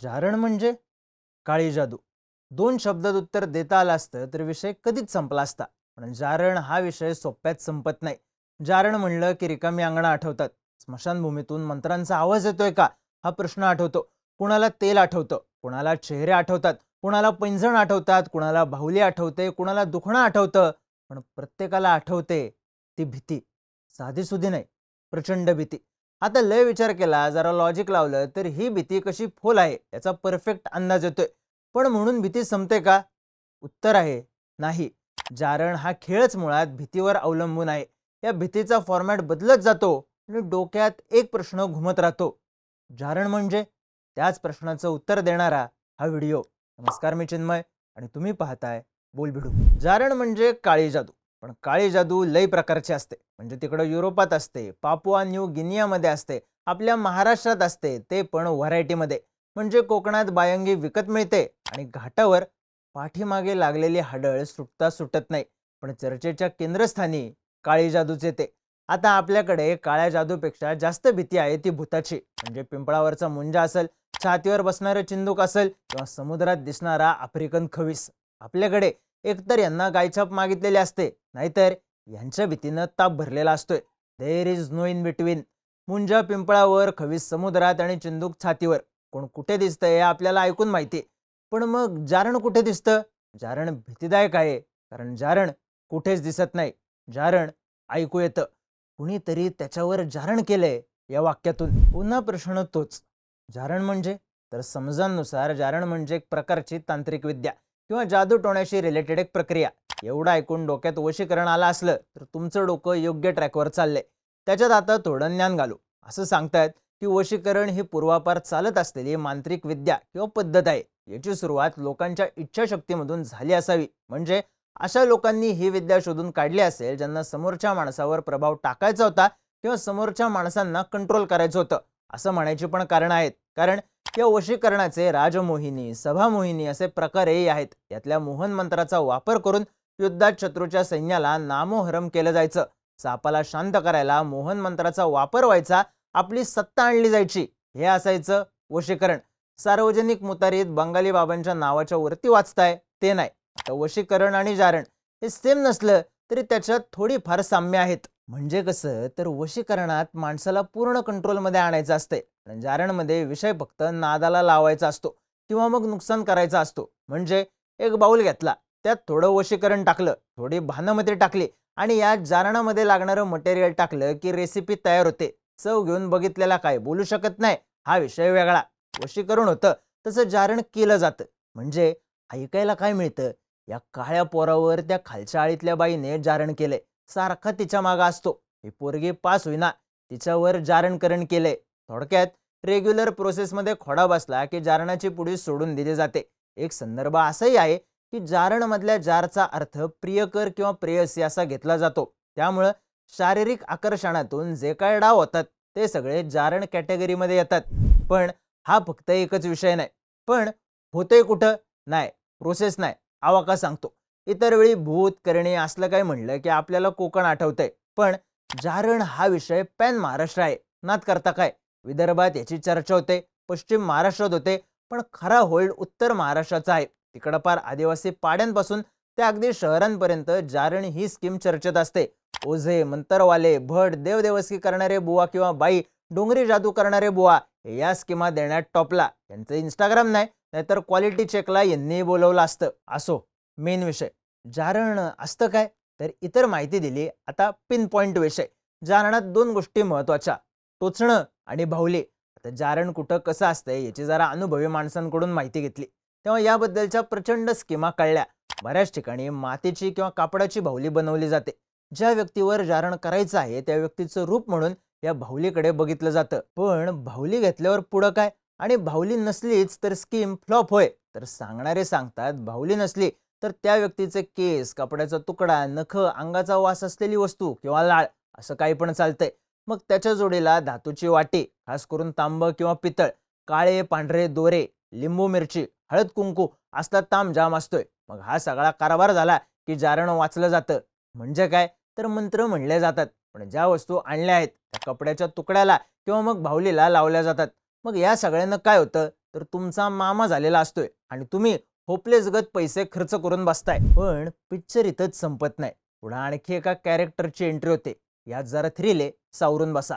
जारण म्हणजे काळी जादू. दोन शब्दात उत्तर देता आलं असतं तर विषय कधीच संपला असता. पण जारण हा विषय सोप्यात संपत नाही. जारण म्हणलं की रिकामी अंगणं आठवतात. स्मशानभूमीतून मंत्रांचा आवाज येतोय का? हा प्रश्न आठवतो. कुणाला तेल आठवतं? कुणाला चेहरे आठवतात? कुणाला पैंजण आठवतात? कुणाला बाहुली आठवते? कुणाला दुखणं आठवतं? पण प्रत्येकाला आठवते ती भीती. साधीसुधी नाही प्रचंड भीती. आता लय विचार केला जरा लॉजिक लावलं तर ही भीती कशी फोल आहे याचा परफेक्ट अंदाज येतोय. पण म्हणून भीती संपते का? उत्तर आहे नाही. जारण हा खेळच मुळात भीतीवर अवलंबून आहे. या भीतीचा फॉर्मॅट बदलत जातो आणि डोक्यात एक प्रश्न घुमत राहतो. जारण म्हणजे? त्याच प्रश्नाचं उत्तर देणारा हा व्हिडिओ. नमस्कार मी चिन्मय आणि तुम्ही पाहताय बोलबिडू. जारण म्हणजे काळी जादू. पण काळी जादू लय प्रकारची असते. म्हणजे तिकडं युरोपात असते पापुआ न्यू गिनियामध्ये असते आपल्या महाराष्ट्रात असते ते पण व्हरायटीमध्ये. म्हणजे कोकणात बायंगी विकत मिळते आणि घाटावर पाठीमागे लागलेली हाडळ सुटता सुटत नाही. पण चर्चेच्या केंद्रस्थानी काळी जादूच येते. आता आपल्याकडे काळ्या जादूपेक्षा जास्त भीती आहे ती भूताची. म्हणजे पिंपळावरचा मुंजा असेल छातीवर बसणारं चिंदूक असेल किंवा समुद्रात दिसणारा आफ्रिकन खवीस. आपल्याकडे एकतर यांना गायछाप मागितलेली असते नाहीतर यांच्या भीतीनं ताप भरलेला असतोय. There is no in between मुंजा पिंपळावर खवीस समुद्रात आणि चिंदूक छातीवर. कोण कुठे दिसतंय हे आपल्याला ऐकून माहिती. पण मग जारण कुठे दिसतं? जारण भीतीदायक आहे कारण जारण कुठेच दिसत नाही. जारण ऐकू येतं. कुणीतरी त्याच्यावर जारण केलंय या वाक्यातून. पुन्हा प्रश्न तोच. जारण म्हणजे? तर समजांनुसार जारण म्हणजे एक प्रकारची तांत्रिक विद्या. किंवा जादू टोण्याशी रिलेटेड एक प्रक्रिया. एवढं ऐकून डोक्यात वशीकरण आलं असलं तर तुमचं डोकं योग्य ट्रॅकवर चाललंय. त्याच्यात आता थोडं ज्ञान घालू. असं सांगतायत की वशीकरण ही पूर्वापार चालत असलेली मांत्रिक विद्या किंवा पद्धत आहे. याची सुरुवात लोकांच्या इच्छाशक्तीमधून झाली असावी. म्हणजे अशा लोकांनी ही विद्या शोधून काढली असेल ज्यांना समोरच्या माणसावर प्रभाव टाकायचा होता किंवा समोरच्या माणसांना कंट्रोल करायचं होतं. असं म्हणायची पण कारण आहेत. कारण या वशीकरणाचे राजमोहिनी सभामोहिनी असे प्रकारही आहेत. यातल्या मोहन मंत्राचा वापर करून युद्धात शत्रूच्या सैन्याला नामोहरम केलं जायचं. सापाला शांत करायला मोहन मंत्राचा वापर व्हायचा आपली सत्ता आणली जायची. हे असायचं वशीकरण. सार्वजनिक मुतारीत बंगाली बाबांच्या नावाच्या वरती वाचताय ते नाही. तर वशीकरण आणि जारण हे सेम नसलं तरी त्याच्यात थोडी फार साम्य आहेत. म्हणजे कसं तर वशीकरणात माणसाला पूर्ण कंट्रोलमध्ये आणायचं असते आणि जारणमध्ये विषय फक्त नादाला लावायचा असतो किंवा मग नुकसान करायचा असतो. म्हणजे एक बाऊल घेतला त्यात थोडं वशीकरण टाकलं थोडी भानमती टाकली आणि या जारणामध्ये लागणारं मटेरियल टाकलं की रेसिपी तयार होते. चव घेऊन बघितलेला काय बोलू शकत नाही. हा विषय वेगळा. वशीकरण होतं तसं जारण केलं जातं. म्हणजे ऐकायला काय मिळतं? या काळ्या पोरावर त्या खालच्या आळीतल्या बाईने जारण केलंय. सारखा तिच्या मागा असतो. ही पोरगी पास होईना. तिच्यावर जारणकरण केलंय. थोडक्यात रेग्युलर प्रोसेसमध्ये खोडा बसला की जारणाची पुढी सोडून दिली जाते. एक संदर्भ असाही आहे की जारणमधल्या जारचा अर्थ प्रियकर किंवा प्रेयसी असा घेतला जातो. त्यामुळं शारीरिक आकर्षणातून जे काय डाव होतात ते सगळे जारण कॅटेगरीमध्ये येतात. पण हा फक्त एकच विषय नाही. पण होतंय कुठं? नाही. प्रोसेस नाही. आवाका सांगतो. इतर वेळी भूत करणे असलं काय म्हणलं की आपल्याला कोकण आठवतंय. पण जारण हा विषय पॅन महाराष्ट्र आहे नात करता काय? विदर्भात याची चर्चा होते पश्चिम महाराष्ट्रात होते पण खरा होल्ड उत्तर महाराष्ट्राचा आहे. तिकडं पार आदिवासी पाड्यांपासून ते अगदी शहरांपर्यंत जारण ही स्कीम चर्चेत असते. ओझे मंतरवाले भट देवदेवस्की करणारे बुवा किंवा बाई डोंगरी जादू करणारे बुवा हे या स्कीमा देण्यात टॉपला. यांचं इंस्टाग्राम नाही नाहीतर क्वालिटी चेकला यांनी बोलवलं असतं. असो. मेन विषय. जारण असतं काय? तर इतर माहिती दिली. आता पिन पॉईंट विषय. जारणात दोन गोष्टी महत्त्वाच्या. टोचणं आणि भावली आता जारण कुठं कसं असतंय याची जरा अनुभवी माणसांकडून माहिती घेतली. तेव्हा याबद्दलच्या प्रचंड स्कीमा कळल्या. बऱ्याच ठिकाणी मातीची किंवा कापडाची भावली बनवली जाते. ज्या व्यक्तीवर जारण करायचं आहे त्या व्यक्तीचं रूप म्हणून या भावलीकडे बघितलं जातं. पण भावली घेतल्यावर पुढं काय? आणि भावली नसलीच तर स्कीम फ्लॉप होय. तर सांगणारे सांगतात भावली नसली तर त्या व्यक्तीचे केस कपड्याचा तुकडा नख अंगाचा वास असलेली वस्तू किंवा लाळ असं काही पण चालतंय. मग त्याच्या जोडीला धातूची वाटी खास करून तांब किंवा पितळ काळे पांढरे दोरे लिंबू मिरची हळद कुंकू असला ताम जाम असतोय. मग हा सगळा कारभार झाला की जारण वाचलं जातं. म्हणजे काय? तर मंत्र म्हणले जातात. पण ज्या वस्तू आणल्या आहेत त्या कपड्याच्या तुकड्याला किंवा मग भावलीला लावल्या जातात. मग या सगळ्यांना काय होतं? तर तुमचा मामा झालेला असतोय आणि तुम्ही होपलेस गत पैसे खर्च करून बसताय. पण पिक्चर इथंच संपत नाही. पुढे आणखी एका कॅरेक्टरची एंट्री होते. यात जरा थ्रिले सावरून बसा.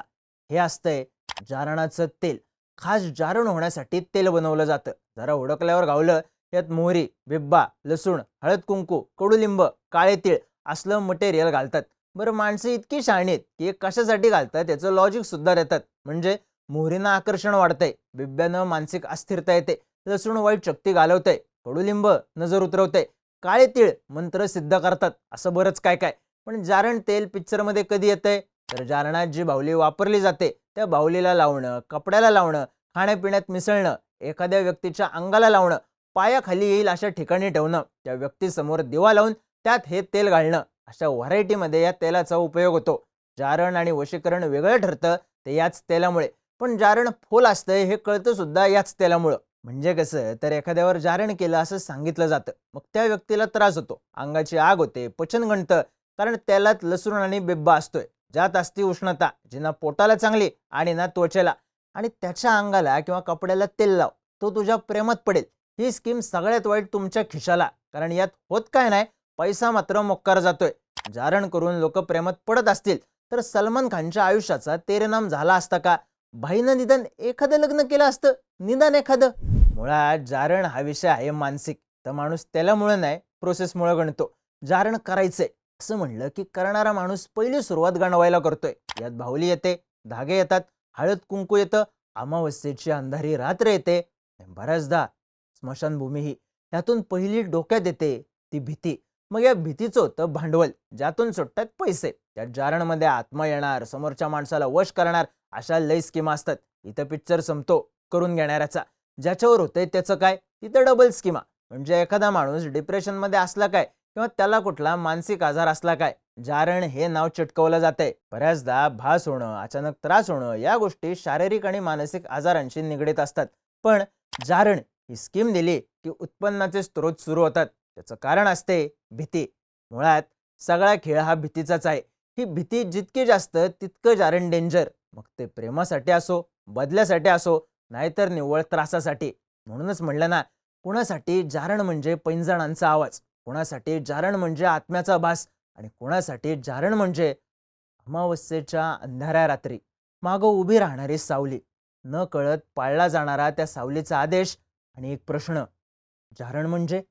हे असतंय जारणाचं तेल. खास जारण होण्यासाठी तेल बनवलं जातं. जरा हुडकल्यावर गावलं यात मोहरी बिब्बा लसूण हळद कुंकू कडुलिंब काळे तीळ असलं मटेरियल घालतात. बरं माणसं इतकी शहाणी आहेत की कशासाठी घालतात याचं लॉजिक सुद्धा देतात. म्हणजे मोहरीनं आकर्षण वाढतंय. बिब्ब्यानं मानसिक अस्थिरता येते. लसूण वाईट शक्ती घालवतंय. कडुलिंब नजर उतरवतंय काळे तीळ मंत्र सिद्ध करतात. असं बरंच काय काय. पण जारण तेल पिक्चरमध्ये कधी येतंय? तर जारणात जी बाहुली वापरली जाते त्या बाहुलीला लावणं कपड्याला लावणं खाण्यापिण्यात मिसळणं एखाद्या व्यक्तीच्या अंगाला लावणं पायाखाली येईल अशा ठिकाणी ठेवणं त्या व्यक्तीसमोर दिवा लावून त्यात हे तेल घालणं अशा व्हरायटीमध्ये या तेलाचा उपयोग होतो. जारण आणि वशीकरण वेगळं ठरतं ते याच तेलामुळे. पण जारण फोल असतंय हे कळतं सुद्धा याच तेलामुळं. म्हणजे कसं तर एखाद्यावर जारण केलं असं सांगितलं जातं. मग त्या व्यक्तीला त्रास होतो. अंगाची आग होते पचन गणतं कारण तेलात लसूण आणि बिब्बा असतोय. ज्यात असती उष्णता जी ना पोटाला चांगली आणि ना त्वचेला. आणि त्याच्या अंगाला किंवा कपड्याला तेल लाव. तो तुझ्या प्रेमात पडेल. ही स्कीम सगळ्यात वाईट तुमच्या खिशाला. कारण यात होत काय नाही पैसा मात्र मोक्कार जातोय. जारण करून लोक प्रेमात पडत असतील तर सलमान खानच्या आयुष्याचा तेरेनाम झाला असता का? भाईनं निदान एखादं लग्न केलं असतं. निदान एखादं. मुळात जारण हा विषय आहे मानसिक. तर माणूस त्यालामुळं नाही प्रोसेसमुळे गणतो. जारण करायचंय. असं म्हणलं की करणारा माणूस पहिली सुरुवात गणवायला करतोय. यात भाऊली येते धागे येतात हळद कुंकू येतं अमावस्येची अंधारी रात्र येते. बऱ्याचदा स्मशानभूमी ही त्यातून पहिली डोक्यात येते ती भीती. मग या भीतीचं होतं भांडवल. ज्यातून सुटतात पैसे. त्या जारणमध्ये आत्मा येणार समोरच्या माणसाला वश करणार अशा लय स्कीमा असतात. इथं पिक्चर संपतो करून घेणाऱ्याचा. ज्याच्यावर होतंय त्याचं काय? तिथं डबल स्कीमा म्हणजे एखादा माणूस डिप्रेशनमध्ये असला काय? किंवा त्याला कुठला मानसिक आजार असला काय? जारण हे नाव चिटकवलं जातंय. बऱ्याचदा भास होणं अचानक त्रास होणं या गोष्टी शारीरिक आणि मानसिक आजारांशी निगडीत असतात. पण जारण ही स्कीम दिली की उत्पन्नाचे स्रोत सुरू होतात. त्याचं कारण असते भीती. मुळात सगळा खेळ हा भीतीचाच आहे. ही भीती जितकी जास्त तितकं जारण डेंजर मग ते प्रेमासाठी असो बदल्यासाठी असो नाहीतर निव्वळ त्रासासाठी. म्हणूनच म्हणलं ना कुणासाठी जारण म्हणजे पैंजणांचा आवाज कुणासाठी जारण म्हणजे आत्म्याचा भास आणि कुणासाठी जारण म्हणजे अमावस्येच्या अंधाऱ्या रात्री मागं उभी राहणारी सावली. न कळत पाळला जाणारा त्या सावलीचा आदेश आणि एक प्रश्न जारण म्हणजे?